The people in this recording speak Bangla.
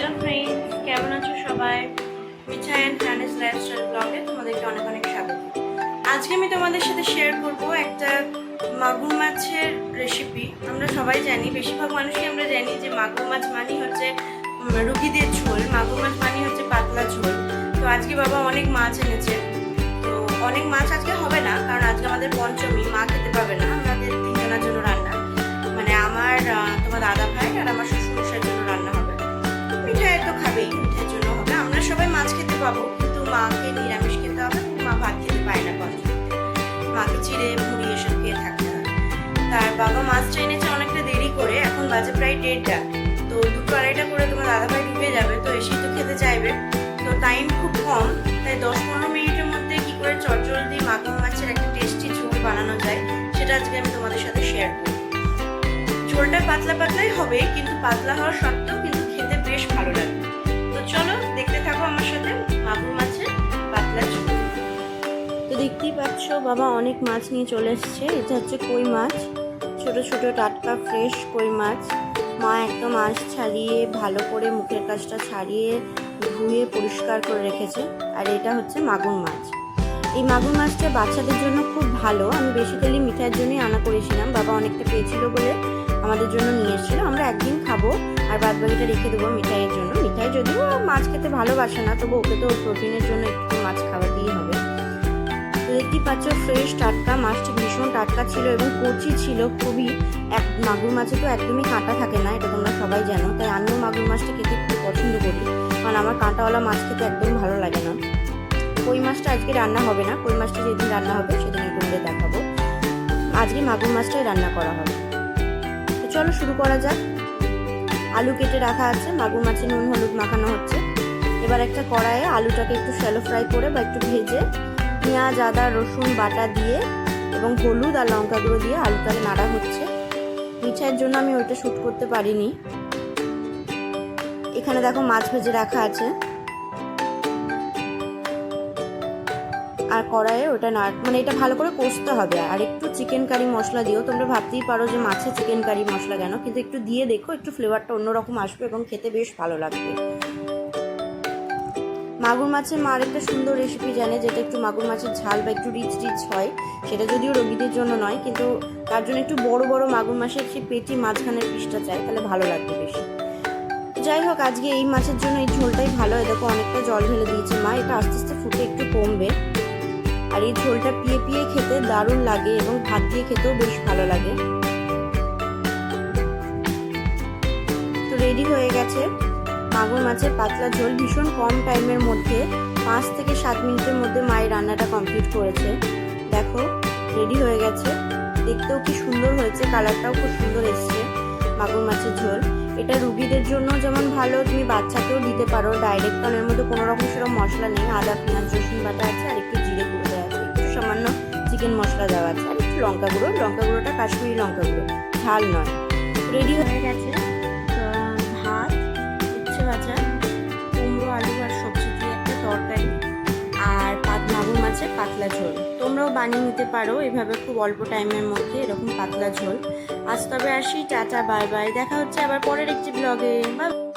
হ্যালো ফ্রেন্ডস কেমন আছো সবাই? মিঠা অ্যান্ড লাইফস্টাইল ব্লগে তোমাদেরকে অনেক অনেক স্বাগত। আজকে আমি তোমাদের সাথে শেয়ার করব একটা মাগুর মাছের রেসিপি আমরা সবাই জানি, বেশিরভাগ মানুষই আমরা জানি যে মাগুর মাছ মানি হচ্ছে রুগীদের ঝোল। মাগুর মাছ মানি হচ্ছে পাতলা ঝোল। তো আজকে বাবা অনেক মাছ এনেছে। তো অনেক মাছ আজকে হবে না, কারণ আজকে আমাদের পঞ্চমী, মা খেতে পাবে না। আমাদের তিনজনের জন্য রান্না। মানে আমার তোমার দাদা ভাই আর আমার ভাত খেতে পায় না পঞ্চমীতে মাকে চিড়ে মুড়ি এসব খেয়ে থাকতে হয় তার বাবা মাছটা এনেছে অনেকটা দেরি করে, এখন বাজে প্রায় দেড়টা। তো দুটো আড়াইটা করে তোমার দাদা ভাই ঢুকে যাবে, তো এসেই তো খেতে চাইবে। তো টাইম খুব কম, তাই দশ পনেরো মিনিটের মধ্যে কি করে চটজলদি মাখন মাছের একটা টেস্টি ঝোল বানানো যায়, সেটা আজকে আমি তোমাদের সাথে শেয়ার করব। ঝোলটা পাতলা পাতলাই হবে, কিন্তু পাতলা হওয়ার সত্ত্বেও পাচ্ছ বাবা অনেক মাছ নিয়ে চলে এসছে। এটা হচ্ছে কই মাছ। ছোট ছোট টাটকা ফ্রেশ কই মাছ। মা একটা মাছ ছাড়িয়ে, ভালো করে মুখের কাজটা ছাড়িয়ে, ধুয়ে, পরিষ্কার করে রেখেছে। আর এটা হচ্ছে মাগুর মাছ। এই মাগুর মাছটা বাচ্চাদের জন্য খুব ভালো। আমি বেসিক্যালি মিঠাইয়ের জন্যই আনা করেছিলাম। বাবা অনেকটা পেয়েছিল বলে আমাদের জন্য নিয়ে এসেছিল। আমরা একদিন খাব আর বাদ বাকিটা রেখে দেবো মিঠাইয়ের জন্য। মিঠাই যদিও মাছ খেতে ভালোবাসে না, তবু ওকে তো প্রোটিনের জন্য একটু মাছ খাওয়াতেই হবে। দেখতেই পাচ্ছ ফ্রেশ টাটকা মাছটি ভীষণ টাটকা ছিল এবং কচি ছিল খুবই। এক, মাগুর মাছে তো একদমই কাঁটা থাকে না, এটা তোমরা সবাই জানো। তাই আমিও মাগুর মাছটা খেতে খুব পছন্দ করি, কারণ আমার কাঁটাওয়ালা মাছ খেতে একদম ভালো লাগে না। কই মাছটা আজকে রান্না হবে না, কই মাছটা যেদিন রান্না হবে সেদিন তোমাদের দেখাবো। আজকে মাগুর মাছটাই রান্না করা হবে। তো চলো শুরু করা যাক। আলু কেটে রাখা আছে, মাগুর মাছে নুন, হলুদ মাখানো হচ্ছে। এবার একটা কড়াইয়ে আলুটাকে একটু শ্যালো ফ্রাই করে বা একটু ভেজে পেঁয়াজ, আদা, রসুন বাটা দিয়ে এবং হলুদ আর লঙ্কা গুঁড়ো দিয়ে আলুটাকে নাড়া হচ্ছে। মিঠাইয়ের জন্য আমি ওইটা শ্যুট করতে পারিনি। এখানে দেখো মাছ ভেজে রাখা আছে। আর কড়াইয়ে ওটা না মানে এটা ভালো করে কষতে হবে। আর একটু চিকেন কারি মশলা দিও তোমরা ভাবতেই পারো যে মাছে চিকেন কারি মশলা কেন, কিন্তু একটু দিয়ে দেখো, একটু ফ্লেভারটা অন্যরকম আসবে এবং খেতে বেশ ভালো লাগবে। মাগুর মাছের মা আরেকটা সুন্দর রেসিপি জানে, যেটা একটু মাগুর মাছের ঝাল বা একটু রিচ রিচ হয়, সেটা যদিও রোগীদের জন্য নয়, কিন্তু তার জন্য একটু বড় বড় মাগুর মাছের সেই পেটি মাঝখানের পিসটা চাই, তাহলে ভালো লাগবে বেশি। যাই হোক, আজকে এই মাছের জন্য এই ঝোলটাই ভালো দেখো, অনেকটা জল ঢেলে দিয়েছে মা, এটা আস্তে আস্তে ফুটে একটু কমবে। আর এই ঝোলটা পিয়ে পিয়ে খেতে দারুণ লাগে এবং ভাত দিয়ে খেতেও বেশ ভালো লাগে। তো রেডি হয়ে গেছে। মাগুর মাছের পাতলা ঝোল ভীষণ কম টাইমের মধ্যে পাঁচ থেকে সাত মিনিটের মধ্যে মায়ের রান্নাটা কমপ্লিট করেছে। দেখো রেডি হয়ে গেছে। দেখতেও কি সুন্দর হয়েছে কালারটাও খুব সুন্দর এসছে মাগুর মাছের ঝোল। এটা রুগীদের জন্য যেমন ভালো, তুমি বাচ্চাকেও দিতে পারো। ডাইরেক্ট কারণ মধ্যে কোনো রকম সেরকম মশলা নেই। আদা, পেঁয়াজ, রসুন বাটা আছে আর একটু জিরে গুঁড়ো দেওয়া আছে। একটু সামান্য চিকেন মশলা দেওয়া আছে আর একটু লঙ্কা গুঁড়ো। লঙ্কা গুঁড়োটা কাশ্মীরি লঙ্কা গুঁড়ো। ঝাল নয়। রেডি হয়ে গেছে। ভাজা কুমড়ো, আলু আর সবজি দিয়ে একটা তরকারি আর পাত মাগুর মাছের পাতলা ঝোল। তোমরাও বানিয়ে নিতে পারো, এভাবে খুব অল্প টাইমের মধ্যে এরকম পাতলা ঝোল। আজ তবে আসি, টাটা, বাই বাই। দেখা হচ্ছে আবার পরের একটি ব্লগে বাই।